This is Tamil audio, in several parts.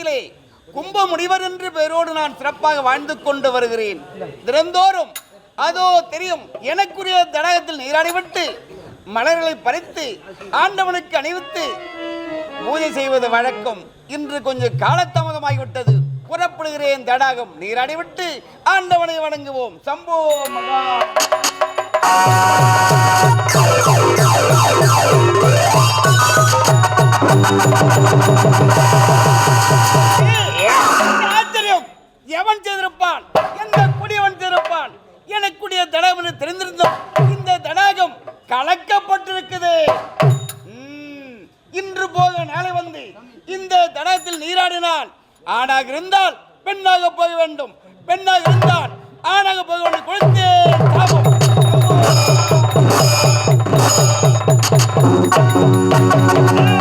உலகத்திலே கும்ப முனிவர் என்று பெயரோடு நான் சிறப்பாக வாழ்ந்து கொண்டு வருகிறேன். தினந்தோறும் அதோ தெரியும் எனக்குரிய தடகத்தில் நீராடிவிட்டு மலர்களை பறித்து ஆண்டவனுக்கு அணிவித்து பூஜை செய்வது வழக்கம். இன்று கொஞ்சம் காலதாமதமாகிவிட்டது. புறப்படுகிறேன் தடாகம் நீராடிவிட்டு ஆண்டவனை வணங்குவோம். சம்போ மகா. தடாகத்தில் ஆணாக இருந்தால் பெண்ணாக போக வேண்டும். பெண்ணாக இருந்தால் ஆணாக போக வேண்டும். குழந்தை தாபம் வாடா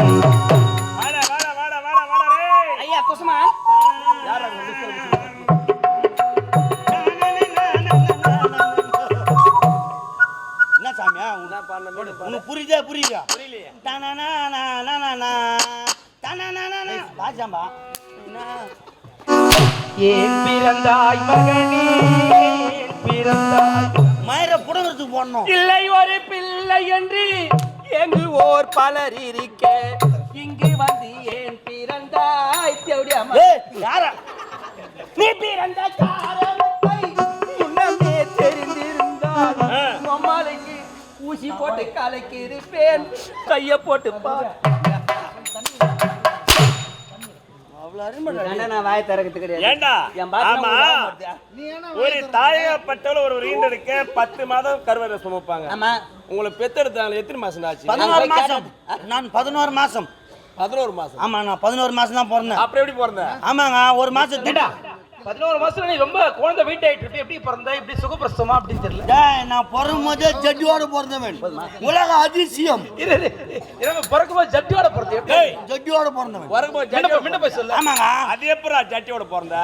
பிறந்தாய் மகனே பிறந்தாய். மயிர புடங்கிறதுக்கு போடணும். இல்லை ஒரு பிள்ளை என்று எங்கு ஓர் பலர் இருக்க இங்கு வந்து ஏன் பிறந்தாய்? யாரா? நீ பிறந்த காரணத்தை முன்னமே தெரிந்திருந்தால் அம்மாளுக்கு ஊசி போட்டு கலைக்கு இருப்பேன் கைய போட்டு பார். ஒரு தாயகப்பட்டவள ஒரு ஈண்டெடுக்க பத்து மாதம் கருவறை சுமப்பாங்க. ஆமா. உங்களை பெத்தெடுத்தாங்க எத்தனை மாசம் ஆச்சு? பதினோரு மாசம். நான் பதினோரு மாசம். பதினோரு மாசம். ஆமா நான் பதினோரு மாசம் தான் பிறந்தேன். அப்புறம் எப்படி பிறந்த? ஆமாங்க ஒரு மாசம் திட்டா பதினோரு மாசத்துல நீ ரொம்ப குழந்தை வெயிட் ஆயிட்டு இருக்கு எப்படி பிறந்த இப்படி சுகப்பிரசவமா அப்படின்னு தெரியல. டேய், நான் பிறக்கும் போதே ஜட்டியோட பிறந்தவன் உலக அதிசயம். பிறக்கும்போது ஜட்டியோட பிறந்த ஜட்டியோட பிறந்தவன் வரும்போது முன்ன போய், சொல்லு. ஆமாங்க. அது எப்படா ஜட்டியோட பிறந்த?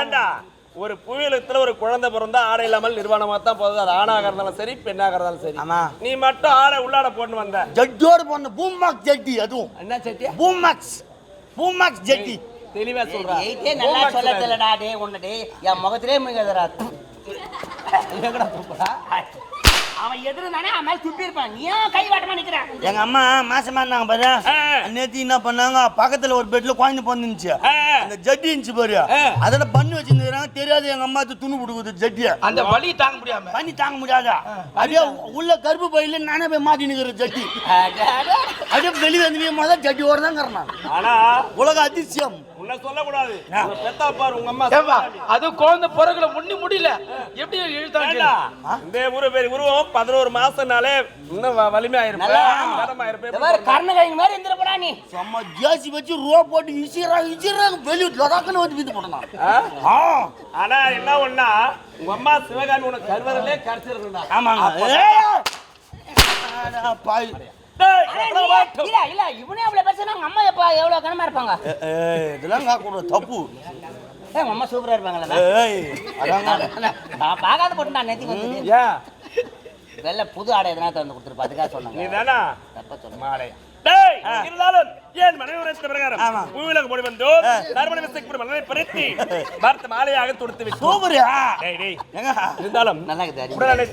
ஏண்டா ஒரு புயலத்துல ஒரு குழந்தை பிறந்தா ஆடை இல்லாமல் நிர்வாணமா தான் போகுது. அது ஆணாக இருந்தாலும் சரி பெண்ணாக இருந்தாலும் சரி. ஆமா. நீ மட்டும் ஆடை உள்ளாட போட்டு வந்த. ஜட்டியோட பிறந்த பூமாக்ஸ் ஜட்டி அதுவும். என்ன சட்டியா பூமாக்ஸ் பூமாக்ஸ் ஜட்டி. தெளிவா சொல்றா. எயிட்டே நல்லா சொல்ல தெரியலடா டே உன்ன டே என் முகத்திலே முகதரா அவன் எதிர தானே அவன் மேல துப்பி இருப்பான். நீ ஏன் கை வாட்டமா நிக்கிறான் எங்க அம்மா மாசமா இருந்தாங்க பாரு. நேத்து என்ன பண்ணாங்க? பக்கத்துல ஒரு பெட்ல குழந்தை பிறந்துச்சு. அந்த ஜட்டி இருந்துச்சு பாரு. அதோட பண்ணி வச்சிருந்தாங்க தெரியாது எங்க அம்மா துணி கொடுக்குது ஜட்டிய அந்த வலி தாங்க முடியாம. பண்ணி தாங்க முடியாதா? அப்படியே உள்ள கருப்பு பையில நானே போய் மாட்டி நிக்கிற ஜட்டி அப்படியே வெளியே வந்து முதல் ஜட்டியோட தான் கறனான் ஆனா உலக அதிசயம். உன்னை சொல்லக்கூடாது. பெத்தா பாரு உங்க அம்மா ஏம்பா அது குழந்தை பிறகுல முன்னி முடியல. எப்படி இழுத்தாங்க இந்த உரு பேர் உருவம் பதினோரு மாசம்னாலே இன்னும் வ- வலிமையா நல்லா. இருப்பேன் கனமா இருப்பேன். இந்த மாதிரி கர்ணகாயிங்க மாதிரி இருந்துடப்படா நீ. செம்ம ஜேசி வச்சு ரோ போட்டு இசிறாங்க இசிறாங்க வெளியே லடாக்குன்னு வந்து வீட்டு? ஆ? ஆனா என்ன ஒண்ணா? உங்க அம்மா சிவகாமி உனக்கு கருவறையிலே கரைச்சிருக்கா ஆமாங்க. பாய் இல்ல இல்ல இவனே அவ்வளவு பேசுனா அம்மா எப்ப எவ்வளவு கனமா இருப்பாங்க? இதெல்லாம் தப்பு. ஏய், அம்மா சூப்பரா இருப்பாங்களா ஏய் நான் பார்க்காத போட்டு நான் நேத்தி வந்து ஏன்? வெள்ள புது ஆடை எதனா தந்து கொடுத்துருப்பா அதுக்காக நீ சொன்னாங்க தானா தப்பா சொன்னாங்க மாடை. டேய் இருந்தாலும் ஏன் மனைவி உரைத்த பிரகாரம். பூவிலக மொழி வந்து நறுமண விசைக்கு மலரை பறித்து பார்த்த மாலையாக தொடுத்து விட்டு. சூப்பரியா டேய் டேய். எங்க? இருந்தாலும் நல்லா இருக்குது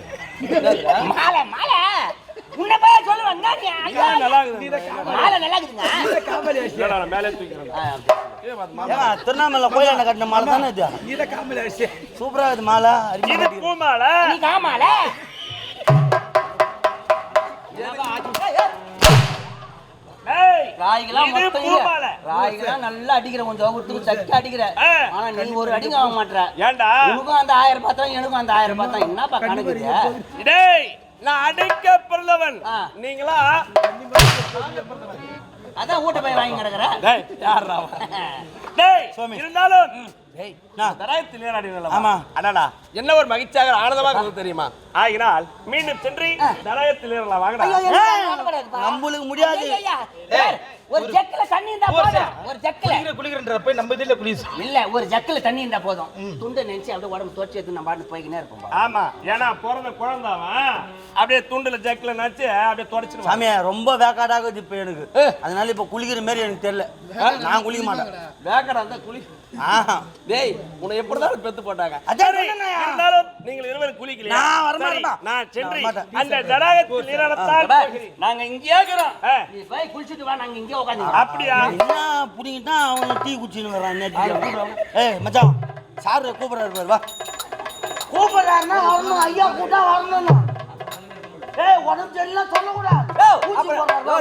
மாலை மாலை. உன்னை போய் சொல்லுவேன். என்ன நீ? ஐயோ, ஏன் நல்லா இருக்குது. மாலை நல்லா இருக்குதுங்க. மேலே தூக்கிறேன் திருவண்ணாமலை கோயிலாண்ட கட்டின மாலை தானே இது? இத சூப்பரா மாலை. நீ காமால. இல்ல. ராய்கெல்லாம் நல்லா அடிக்கிற கொஞ்சம் சக்கி அடிக்கிற. ஆனா நீ ஒரு அடிங்க ஆக மாட்ற. ஏன்டா உனக்கும் அந்த ஆயிரம் பார்த்தா எனக்கும் அந்த ஆயிரம் பார்த்தா என்னப்பா கணக்கு இது? டேய் நான் அடைக்க பிறந்தவன். நீங்களா? அதான் ஊட்ட போய் வாங்கி கிடக்குற. டேய்? டேய் இருந்தாலும் டேய் தராயத்தில் நீராடினேன் ஆமா. அடடா என்ன ஒரு மகிழ்ச்சியாக ஆனந்தமாக இருந்தது தெரியுமா? ஆகினால் மீண்டும் சென்று தராயத்தில் நீரலாம் வாங்கடா. நம்மளுக்கு முடியாது. ஒரு ஜக்கில தண்ணி இருந்தா போதும். ஒரு ஜக்கில. குளிக்கிற குளிக்கிறன்ற போய் நம்ம இதுல குளிஸ் இல்ல ஒரு ஜக்கில தண்ணி இருந்தா போதும். துண்டை நினைச்சு அப்படியே உடம்பு தோச்சி எடுத்து நம்ம பாட்டு போய்க்கினே இருப்போம். ஆமா ஏன்னா பிறந்த குழந்தாவன் அப்படியே துண்டுல ஜக்கில நச்சு அப்படியே தொடச்சிருவான். சாமியா ரொம்ப வேக்காடாகுது இப்ப எனக்கு. அதனால இப்ப குளிக்கிற மாதிரி எனக்கு தெரியல. நான் குளிக்க மாட்டேன். வேக்கடா அந்த குளி. ஆஹா. டேய் உன்னை எப்படிதான் பெத்து போட்டாங்க. இருந்தாலும் நீங்கள் இருவரும் குளிக்கலையா? நான் வர மாட்டேன். நான் சென்று. அந்த தடாகத்தில் போகிறேன். நாங்க இங்கே இருக்கிறோம். நீ போய் குளிச்சுட்டு வா நாங்க இங்கே உட்காந்து அப்படியா? என்ன புடிங்கிட்டா அவன் டீ குச்சின்னு வரான் நேற்று ஏய் மச்சான் சார் கூப்பிடுறாரு பாரு வா. கூப்பிடுறாருன்னா வரணும் ஐயா கூட்டா வரணும் ஏய் உடம்பு சரியில்லாம் சொல்லக்கூடாது.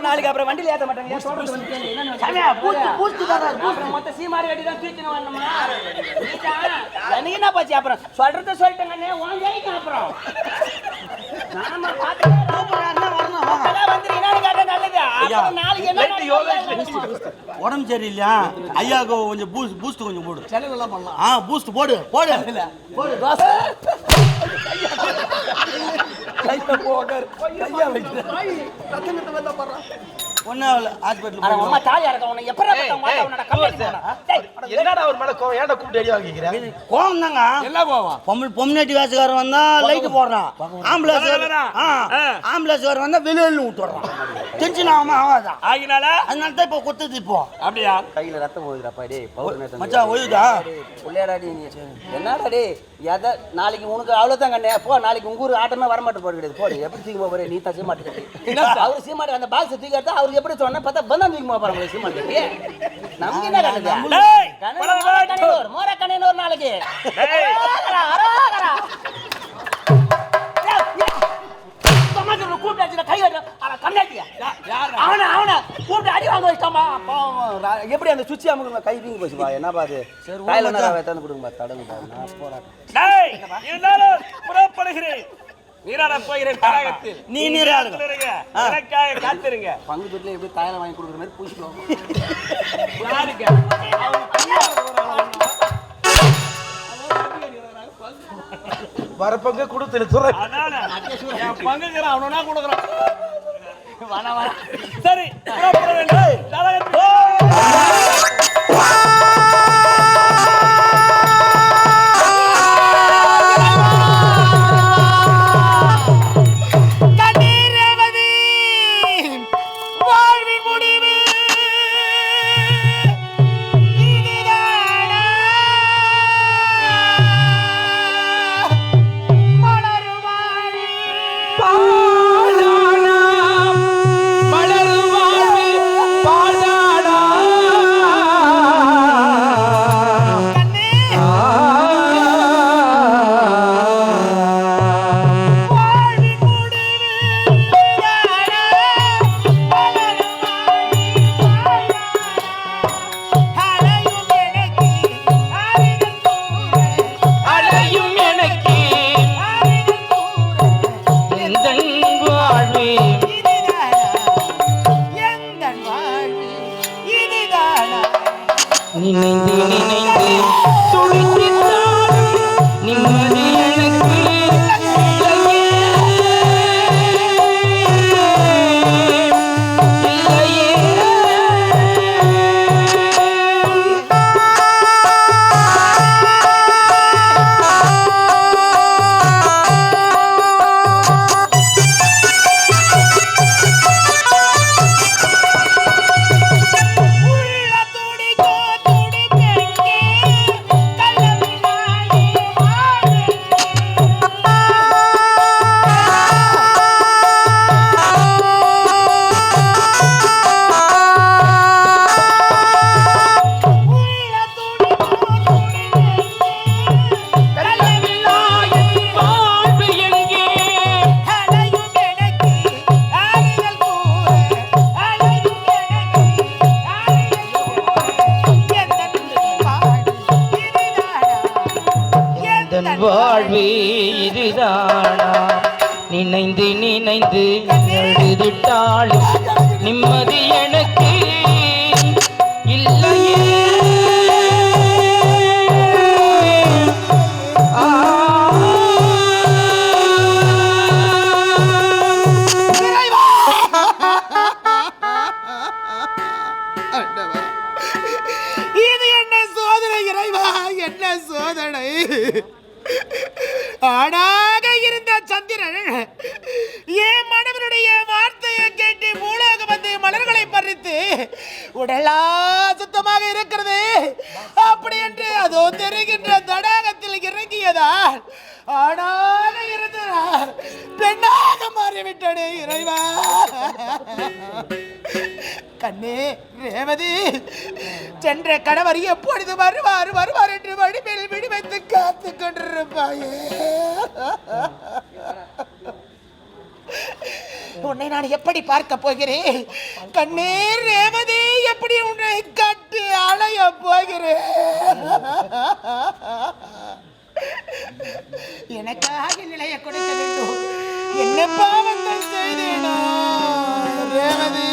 நாளைக்கு அப்புறம் வண்டியில ஏத்த மாட்டாங்க மொத்த சீமாரி வெட்டி தான் தூக்கின்னு வரணுமா. எனக்கு என்ன போச்சு? அப்புறம் சொல்றத உன் ஜெயிக்கும் அப்புறம். கேட்டா நடக்குது? உடம்பு சரியில்லையா? ஐயாவுக்கு கொஞ்சம் பூஸ்ட் பூஸ்ட் கொஞ்சம் போடு. ஆ பூஸ்ட் போடு போடு போடு. தோசை ஒன்னும் இல்லை ஹாஸ்பிட்டல் அட, அம்மா தாலியா இருக்க? உன்னை எப்பறா பார்த்தா உன் மாட்டா உன்னோட கம்பெனி போனா? டேய், என்னடா ஒரு மேல கோவம்? ஏன்டா கூப்பிட்டு அடி வாங்கிக்கிறேன் கோவம் தாங்க என்ன கோவம்? பொம்பளை பொம்னாட்டி காசுக்காரன் வந்தா லைட் போடுறான். ஆம்புலன்ஸ் ஆம்புலன்ஸ் வந்தா வெளியில விட்டுறான் டென்ஷன் ஆகாம ஆகாதான் ஆகினால? அதனால தான் இப்போ குத்துது இப்போ. அப்படியா? கையில ரத்தம் போகுதுடாப்பா டேய் பவுடர் மச்சான் ஒழுகுதா புள்ளையாடா நீ. என்னடா டேய் எதை நாளைக்கு உனக்கு அவ்வளவுதான் கண்ணே. போ நாளைக்கு உங்க ஊர் ஆட்டமே வர மாட்டேன் போட கிடையாது போடு எப்படி தூக்கி போற? நீ தான் சீமாட்டு கட்டி. அவர் சீமாட்டு அந்த பாக்ஸ் தூக்கி எடுத்தா அவருக்கு எப்படி சொன்னா பார்த்தா பந்தம் தூக்கி போற சீமாட்டு கட்டி. நமக்கு என்ன கணக்கு கண்ணு மோர ஒரு நாளைக்கு. எப்படி அந்த சுவிட்ச் அமுக்குங்க கை வீங்கி போச்சுப்பா என்ன பாது போராட்டம். டேய் இருந்தாலும் புறப்படுகிறேன் நீராட போகிறேன் தடாகத்தில் நீ நீராடுங்க. இருங்க. எனக்காக காத்திருங்க. பங்கு தொட்டில எப்படி தாயில வாங்கி கொடுக்குற மாதிரி பூசிக்குவோம். யாருக்கு? வரப்பங்க கொடுத்து அவனா கொடுக்குறான். சரி புறப்பட வேண்டும். நினைந்து நினைந்து துடித்தாலும் நிம்மதி வாழ்வே இதுதானா நினைந்து நினைந்து எழுதிட்டாலும் நிம்ம பெண்ணாக இறைவா. கண்ணே ரேவதி சென்ற கணவர் எப்பொழுது வருவார்? வருவார் என்று வடிவில் விடுவைத்து காத்து கொண்டிருப்பாயே. உன்னை நான் எப்படி பார்க்க போகிறேன்? கண்ணீர் ரேவதி எப்படி உன்னை கட்டி அலைய போகிறேன்? எனக்காக நிலைய கொடுக்க வேண்டும். என்ன பாவங்கள் செய்தேனா ரேவதி?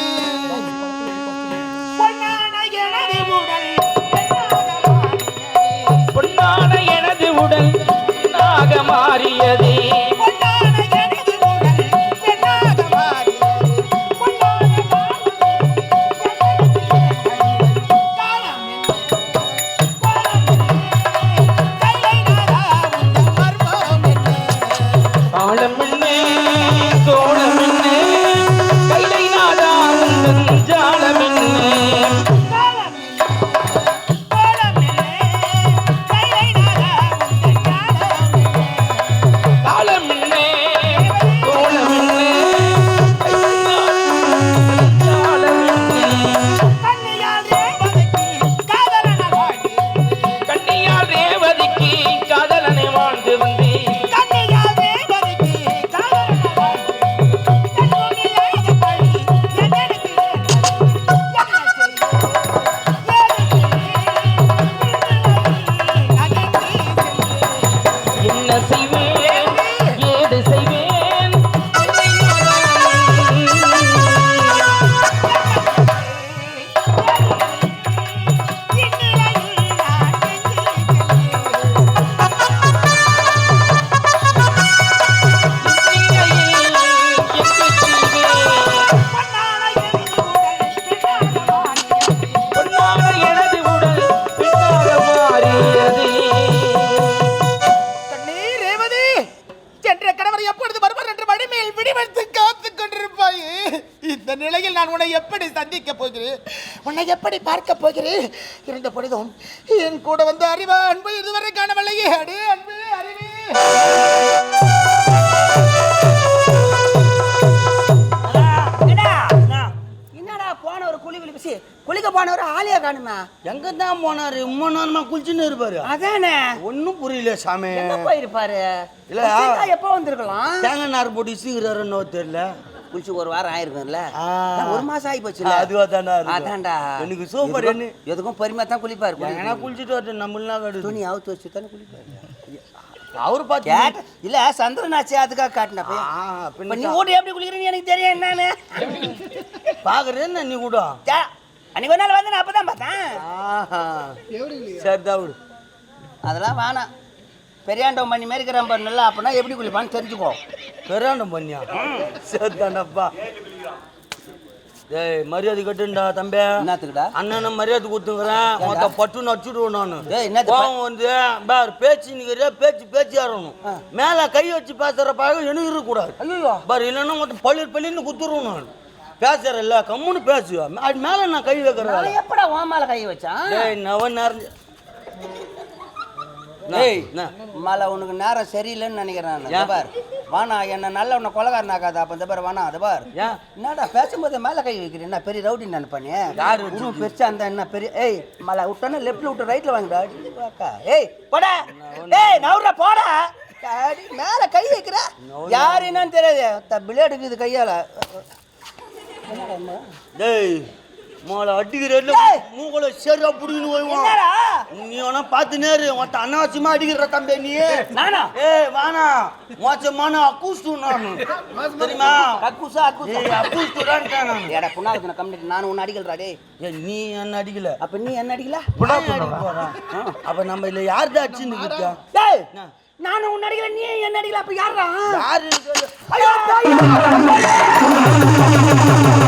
எப்படி பார்க்க போகிறேன். இருந்த பொழுதும் என் கூட வந்து அறிவா அன்பு இதுவரை காணவில்லையே. அடே அன்பு அறிவே. குளிக்க போனவர் ஆலியா காணுமா எங்க தான் போனாரு? உம்ம நேரமா குளிச்சுன்னு இருப்பாரு. அதானே? ஒன்றும் புரியல சாமி. எங்க போயிருப்பாரு? இல்ல. எப்போ வந்திருக்கலாம்? தேங்காய் நார் போட்டு சீக்கிரம் தெரியல. குளிச்சு ஒரு வாரம் ஆயிருக்கும்ல. ஒரு மாசம் ஆகி போச்சு அதுவா இருக்கும். அதான்டா. எனக்கு சூப்பர் என்ன எதுக்கும் பொறுமையா தான் குளிப்பாரு எங்கன்னா குளிச்சுட்டு வரட்டும் நம்மளாம் துணி அவுத்து வச்சு தானே குளிப்பாரு. அவரு பார்த்து இல்ல சந்திரனாச்சு அதுக்காக காட்டின நீ வீட்டு எப்படி குளிக்கிறீன்னு எனக்கு தெரியும் என்னன்னு. பாக்குறேன் நீ கூட? அன்னைக்கு ஒரு நாள் வந்து நான் அப்பதான் பார்த்தேன். சரிதான் அதெல்லாம் வேணாம். பெரியாண்டம் பண்ணி மாரி இருக்கிறான் பாரு நல்லா அப்படின்னா எப்படி குளிப்பான்னு தெரிஞ்சுக்கோ. பெராண்டம் பண்ணியா? சரிதானப்பா டேய் மரியாதை கட்டுண்டா தம்பி. என்னத்துக்குடா? அண்ணனை மரியாதை கொடுத்துங்கிறேன் மொத்த பட்டுன்னு அடிச்சுடுவோம் நானு. கோவம் வந்து பார் பேச்சு நிக்கிற பேச்சு பேச்சு ஆடணும் மேல கை வச்சு பேசுற பழகம் எனக்கு இருக்கக்கூடாது. ஐயோ. பார் இல்லைன்னா மொத்தம் பள்ளி பள்ளின்னு குத்துருவோம் நான். பேசுறேன்ல கம்முன்னு பேசு அது மேல நான் கை வைக்கிறேன். எப்படா உன் மேல கை வச்சான்? டேய் நவ நேரம் என்ன? மலை உனக்கு நேரம் சரியில்லைன்னு நினைக்கிறேன் நான். பார். வாணா என்ன நல்ல உன்னை கொலகாரன் ஆகாத அப்ப இந்த பார் வாணா அது பார்? என்னடா பேசும்போது மேல கை வைக்கிறேன் என்ன பெரிய ரவுடி நினைப்பானே யாரு உருவம் பெருசா இருந்தா என்ன பெரிய ஏய் மலை விட்டோன்னா லெஃப்ட்ல விட்டு ரைட்ல வாங்கிடா. ஏய் போடா. ஏய் நவுறா போடா. அடி மேல கை வைக்கிற. யாரு என்னன்னு தெரியாது. பிளேடு இருக்குது கையால. டேய் மோளை அடிக்கிறேன்! மூக்கல சரியா புடிக்கணும் போய்வான் நீ வேணா பார்த்து நேரு உன்ட்ட அனாவசியமா அடிக்கிற தம்பி நீ. நானா? வானா மோசமான அக்கூஸ்து நானு. தெரியுமா கக்கூசா அக்கூசா ஏய் அக்கூஸ்துடான் நான். ஏடா புண்ணாக்கு கம்ப்ளீட் நானும் உன்னை அடிக்கலடா டேய். ஏய் நீ என்ன அடிக்கல? அப்ப நீ என்ன அடிக்கல? நான் அடிக்க போறேன். அப்ப நம்ம இல்ல யார்தான் அடிச்சு நிக்கிட்டா டேய்? நானும் உன்னை அடிக்கல நீ என்ன அடிக்கல? அப்ப யாரா யாரு? ஐயோ!